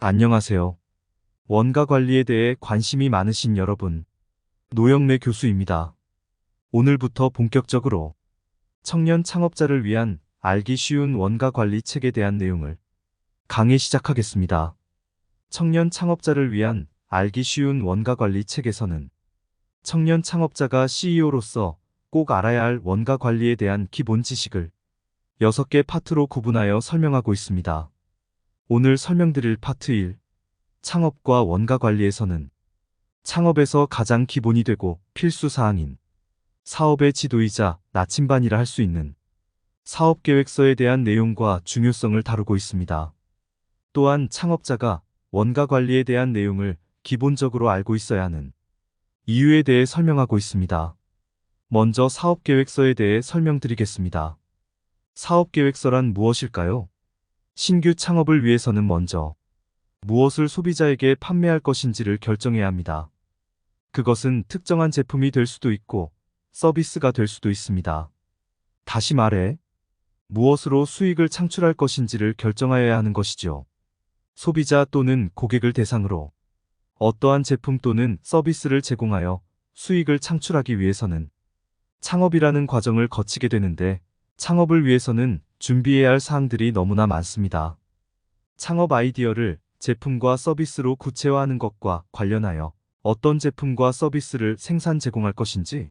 안녕하세요. 원가 관리에 대해 관심이 많으신 여러분. 노영래 교수입니다. 오늘부터 본격적으로 청년 창업자를 위한 알기 쉬운 원가 관리 책에 대한 내용을 강의 시작하겠습니다. 청년 창업자를 위한 알기 쉬운 원가 관리 책에서는 청년 창업자가 CEO로서 꼭 알아야 할 원가 관리에 대한 기본 지식을 6개 파트로 구분하여 설명하고 있습니다. 오늘 설명드릴 파트 1. 창업과 원가 관리에서는 창업에서 가장 기본이 되고 필수 사항인 사업의 지도이자 나침반이라 할 수 있는 사업 계획서에 대한 내용과 중요성을 다루고 있습니다. 또한 창업자가 원가 관리에 대한 내용을 기본적으로 알고 있어야 하는 이유에 대해 설명하고 있습니다. 먼저 사업 계획서에 대해 설명드리겠습니다. 사업 계획서란 무엇일까요? 신규 창업을 위해서는 먼저 무엇을 소비자에게 판매할 것인지를 결정해야 합니다. 그것은 특정한 제품이 될 수도 있고 서비스가 될 수도 있습니다. 다시 말해, 무엇으로 수익을 창출할 것인지를 결정하여야 하는 것이죠. 소비자 또는 고객을 대상으로 어떠한 제품 또는 서비스를 제공하여 수익을 창출하기 위해서는 창업이라는 과정을 거치게 되는데 창업을 위해서는 준비해야 할 사항들이 너무나 많습니다. 창업 아이디어를 제품과 서비스로 구체화하는 것과 관련하여 어떤 제품과 서비스를 생산 제공할 것인지,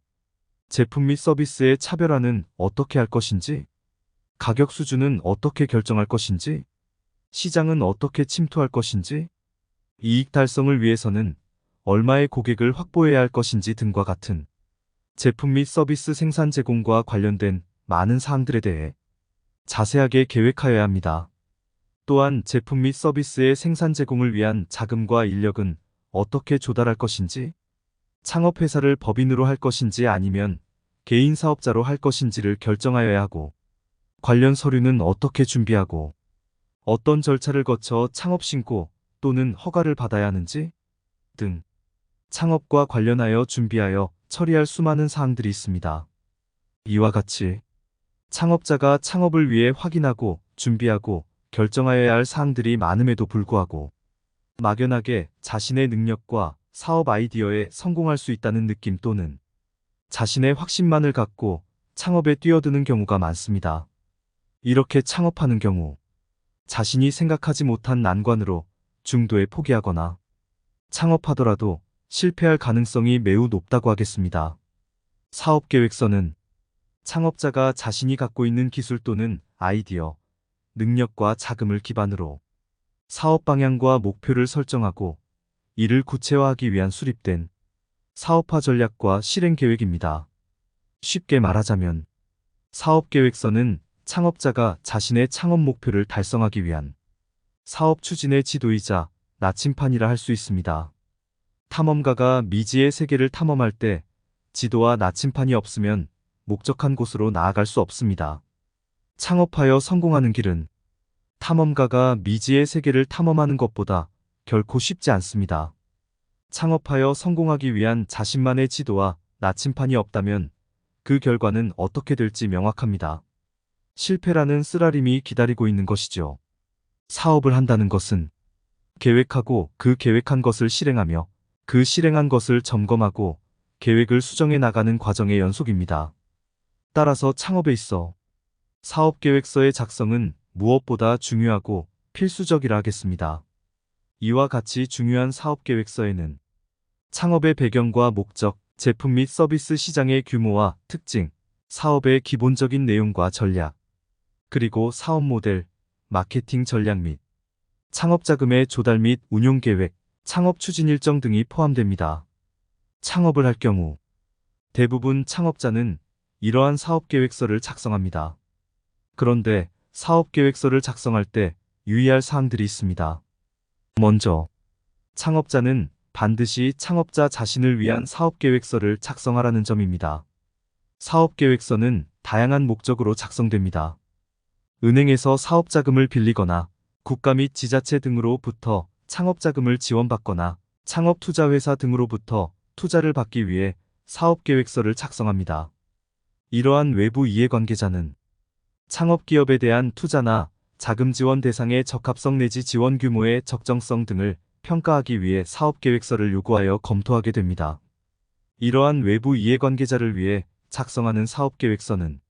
제품 및 서비스의 차별화는 어떻게 할 것인지, 가격 수준은 어떻게 결정할 것인지, 시장은 어떻게 침투할 것인지, 이익 달성을 위해서는 얼마의 고객을 확보해야 할 것인지 등과 같은 제품 및 서비스 생산 제공과 관련된 많은 사항들에 대해 자세하게 계획하여야 합니다. 또한 제품 및 서비스의 생산 제공을 위한 자금과 인력은 어떻게 조달할 것인지, 창업회사를 법인으로 할 것인지 아니면 개인 사업자로 할 것인지를 결정하여야 하고, 관련 서류는 어떻게 준비하고, 어떤 절차를 거쳐 창업 신고 또는 허가를 받아야 하는지 등 창업과 관련하여 준비하여 처리할 수많은 사항들이 있습니다. 이와 같이 창업자가 창업을 위해 확인하고 준비하고 결정하여야 할 사항들이 많음에도 불구하고 막연하게 자신의 능력과 사업 아이디어에 성공할 수 있다는 느낌 또는 자신의 확신만을 갖고 창업에 뛰어드는 경우가 많습니다. 이렇게 창업하는 경우 자신이 생각하지 못한 난관으로 중도에 포기하거나 창업하더라도 실패할 가능성이 매우 높다고 하겠습니다. 사업 계획서는 창업자가 자신이 갖고 있는 기술 또는 아이디어, 능력과 자금을 기반으로 사업 방향과 목표를 설정하고 이를 구체화하기 위한 수립된 사업화 전략과 실행 계획입니다. 쉽게 말하자면 사업 계획서는 창업자가 자신의 창업 목표를 달성하기 위한 사업 추진의 지도이자 나침판이라 할 수 있습니다. 탐험가가 미지의 세계를 탐험할 때 지도와 나침판이 없으면 목적한 곳으로 나아갈 수 없습니다. 창업하여 성공하는 길은 탐험가가 미지의 세계를 탐험하는 것보다 결코 쉽지 않습니다. 창업하여 성공하기 위한 자신만의 지도와 나침판이 없다면 그 결과는 어떻게 될지 명확합니다. 실패라는 쓰라림이 기다리고 있는 것이죠. 사업을 한다는 것은 계획하고 그 계획한 것을 실행하며 그 실행한 것을 점검하고 계획을 수정해 나가는 과정의 연속입니다. 따라서 창업에 있어 사업계획서의 작성은 무엇보다 중요하고 필수적이라 하겠습니다. 이와 같이 중요한 사업계획서에는 창업의 배경과 목적, 제품 및 서비스 시장의 규모와 특징, 사업의 기본적인 내용과 전략, 그리고 사업 모델, 마케팅 전략 및 창업 자금의 조달 및 운용 계획, 창업 추진 일정 등이 포함됩니다. 창업을 할 경우 대부분 창업자는 이러한 사업계획서를 작성합니다. 그런데 사업계획서를 작성할 때 유의할 사항들이 있습니다. 먼저, 창업자는 반드시 창업자 자신을 위한 사업계획서를 작성하라는 점입니다. 사업계획서는 다양한 목적으로 작성됩니다. 은행에서 사업자금을 빌리거나 국가 및 지자체 등으로부터 창업자금을 지원받거나 창업투자회사 등으로부터 투자를 받기 위해 사업계획서를 작성합니다. 이러한 외부 이해관계자는 창업기업에 대한 투자나 자금 지원 대상의 적합성 내지 지원 규모의 적정성 등을 평가하기 위해 사업계획서를 요구하여 검토하게 됩니다. 이러한 외부 이해관계자를 위해 작성하는 사업계획서는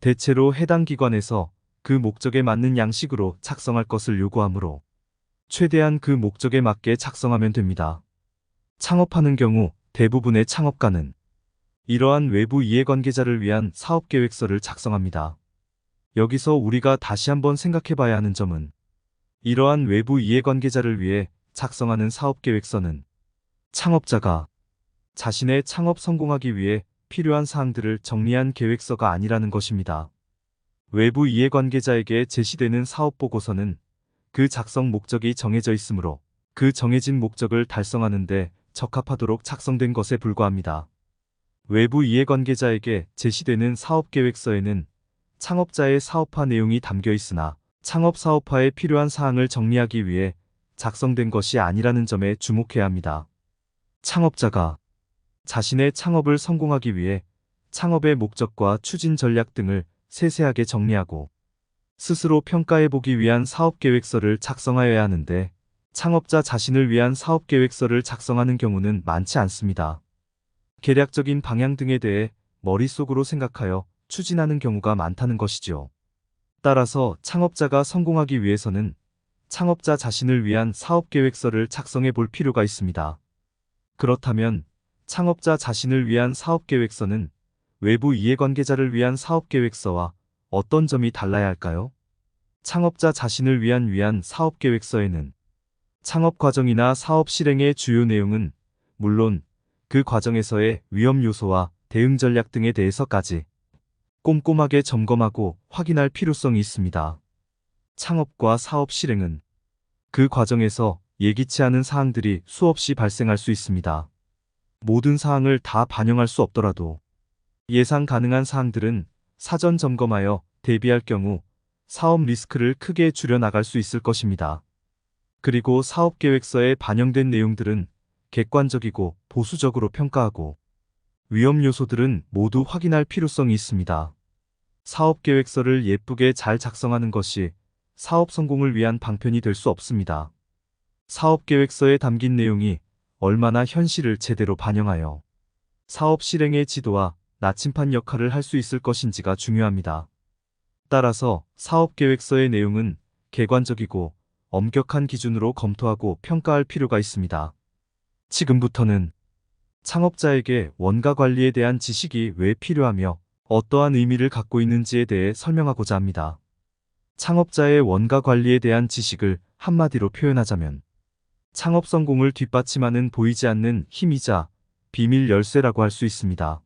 대체로 해당 기관에서 그 목적에 맞는 양식으로 작성할 것을 요구하므로 최대한 그 목적에 맞게 작성하면 됩니다. 창업하는 경우 대부분의 창업가는 이러한 외부 이해관계자를 위한 사업계획서를 작성합니다. 여기서 우리가 다시 한번 생각해 봐야 하는 점은 이러한 외부 이해관계자를 위해 작성하는 사업계획서는 창업자가 자신의 창업 성공하기 위해 필요한 사항들을 정리한 계획서가 아니라는 것입니다. 외부 이해관계자에게 제시되는 사업보고서는 그 작성 목적이 정해져 있으므로 그 정해진 목적을 달성하는데 적합하도록 작성된 것에 불과합니다. 외부 이해관계자에게 제시되는 사업계획서에는 창업자의 사업화 내용이 담겨 있으나 창업 사업화에 필요한 사항을 정리하기 위해 작성된 것이 아니라는 점에 주목해야 합니다. 창업자가 자신의 창업을 성공하기 위해 창업의 목적과 추진 전략 등을 세세하게 정리하고 스스로 평가해보기 위한 사업계획서를 작성하여야 하는데 창업자 자신을 위한 사업계획서를 작성하는 경우는 많지 않습니다. 계략적인 방향 등에 대해 머릿속으로 생각하여 추진하는 경우가 많다는 것이죠. 따라서 창업자가 성공하기 위해서는 창업자 자신을 위한 사업계획서를 작성해 볼 필요가 있습니다. 그렇다면 창업자 자신을 위한 사업계획서는 외부 이해관계자를 위한 사업계획서와 어떤 점이 달라야 할까요? 창업자 자신을 위한 위한 사업계획서에는 창업 과정이나 사업 실행의 주요 내용은 물론 그 과정에서의 위험 요소와 대응 전략 등에 대해서까지 꼼꼼하게 점검하고 확인할 필요성이 있습니다. 창업과 사업 실행은 그 과정에서 예기치 않은 사항들이 수없이 발생할 수 있습니다. 모든 사항을 다 반영할 수 없더라도 예상 가능한 사항들은 사전 점검하여 대비할 경우 사업 리스크를 크게 줄여나갈 수 있을 것입니다. 그리고 사업 계획서에 반영된 내용들은 객관적이고 보수적으로 평가하고 위험 요소들은 모두 확인할 필요성이 있습니다. 사업 계획서를 예쁘게 잘 작성하는 것이 사업 성공을 위한 방편이 될 수 없습니다. 사업 계획서에 담긴 내용이 얼마나 현실을 제대로 반영하여 사업 실행의 지도와 나침판 역할을 할 수 있을 것인지가 중요합니다. 따라서 사업 계획서의 내용은 객관적이고 엄격한 기준으로 검토하고 평가할 필요가 있습니다. 지금부터는 창업자에게 원가 관리에 대한 지식이 왜 필요하며 어떠한 의미를 갖고 있는지에 대해 설명하고자 합니다. 창업자의 원가 관리에 대한 지식을 한마디로 표현하자면 창업 성공을 뒷받침하는 보이지 않는 힘이자 비밀 열쇠라고 할 수 있습니다.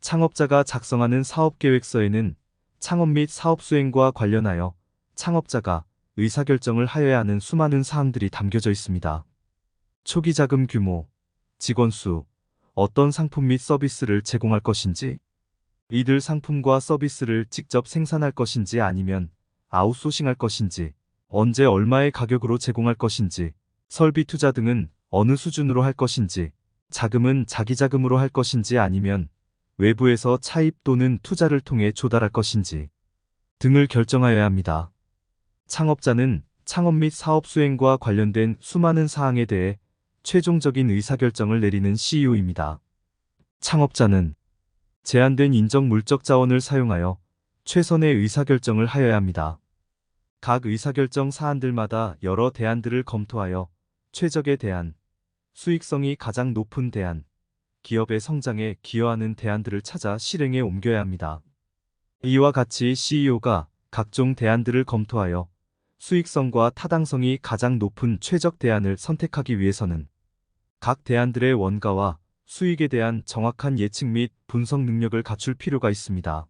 창업자가 작성하는 사업 계획서에는 창업 및 사업 수행과 관련하여 창업자가 의사결정을 하여야 하는 수많은 사항들이 담겨져 있습니다. 초기 자금 규모, 직원 수, 어떤 상품 및 서비스를 제공할 것인지, 이들 상품과 서비스를 직접 생산할 것인지 아니면 아웃소싱할 것인지, 언제 얼마의 가격으로 제공할 것인지, 설비 투자 등은 어느 수준으로 할 것인지, 자금은 자기 자금으로 할 것인지 아니면 외부에서 차입 또는 투자를 통해 조달할 것인지 등을 결정하여야 합니다. 창업자는 창업 및 사업 수행과 관련된 수많은 사항에 대해 최종적인 의사결정을 내리는 CEO입니다. 창업자는 제한된 인적 물적 자원을 사용하여 최선의 의사결정을 하여야 합니다. 각 의사결정 사안들마다 여러 대안들을 검토하여 최적의 대안, 수익성이 가장 높은 대안, 기업의 성장에 기여하는 대안들을 찾아 실행에 옮겨야 합니다. 이와 같이 CEO가 각종 대안들을 검토하여 수익성과 타당성이 가장 높은 최적 대안을 선택하기 위해서는 각 대안들의 원가와 수익에 대한 정확한 예측 및 분석 능력을 갖출 필요가 있습니다.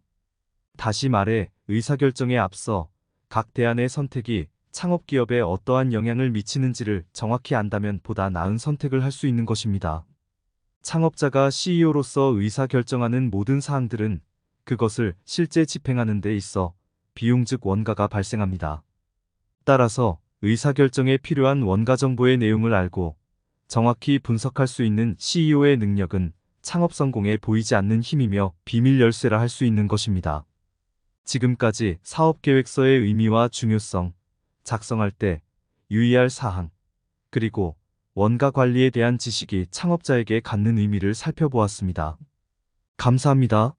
다시 말해 의사결정에 앞서 각 대안의 선택이 창업기업에 어떠한 영향을 미치는지를 정확히 안다면 보다 나은 선택을 할 수 있는 것입니다. 창업자가 CEO로서 의사결정하는 모든 사항들은 그것을 실제 집행하는 데 있어 비용 즉 원가가 발생합니다. 따라서 의사결정에 필요한 원가 정보의 내용을 알고 정확히 분석할 수 있는 CEO의 능력은 창업 성공에 보이지 않는 힘이며 비밀 열쇠라 할 수 있는 것입니다. 지금까지 사업 계획서의 의미와 중요성, 작성할 때 유의할 사항, 그리고 원가 관리에 대한 지식이 창업자에게 갖는 의미를 살펴보았습니다. 감사합니다.